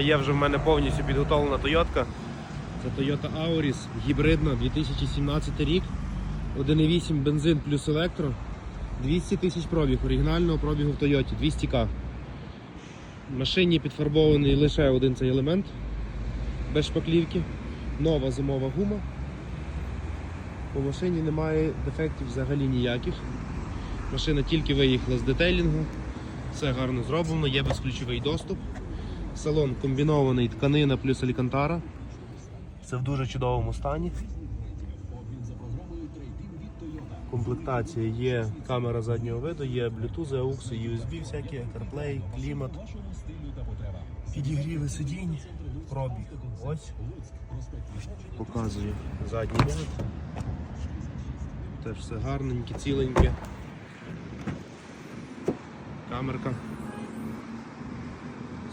Є вже в мене повністю підготовлена Toyota. Це Toyota Auris, гібридна, 2017 рік. 1,8 бензин плюс електро. 200 тисяч пробіг, оригінального пробігу в Toyota, 200к. В машині підфарбований лише один цей елемент без шпаклівки. Нова зимова гума. По машині немає дефектів взагалі ніяких. Машина тільки виїхала з детейлінгу. Все гарно зроблено, є безключовий доступ. Салон комбінований тканина плюс алікантара. Це в дуже чудовому стані. Комплектація є камера заднього виду, є Bluetooth, AUX, USB всякі, CarPlay, клімат. Підігріви сидінь, пробіг. Ось. Показую задній ряд. Теж все гарненьке, ціленьке. Камерка.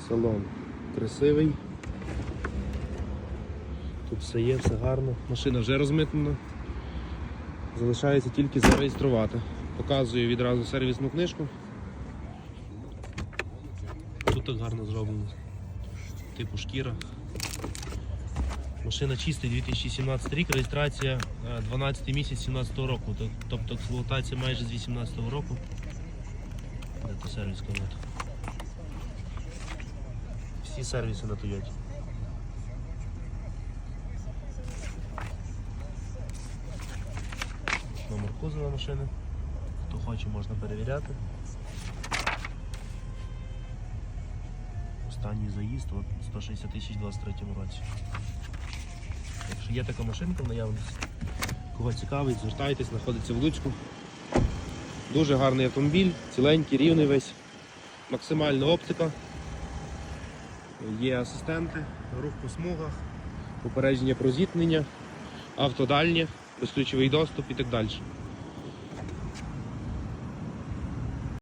Салон красивий. Тут все є, все гарно. Машина вже розмитнена. Залишається тільки зареєструвати. Показую відразу сервісну книжку. Тут так гарно зроблено. Типу шкіра. Машина чистий 2017 рік, реєстрація е, 12 місяць 17 року. Тобто експлуатація майже з 18 року. То сервіс комната? Всі сервіси на Тойоті. Номер кузова машини. Хто хоче, можна перевіряти. Останній заїзд от 160 тисяч у 23 році. Якщо є така машинка в наявності, кого цікавить, звертайтесь, знаходиться в Луцьку. Дуже гарний автомобіль, ціленький, рівний весь, максимальна оптика. Є асистенти, рух по смугах, попередження про зіткнення, автодальнє, безключовий доступ і так далі.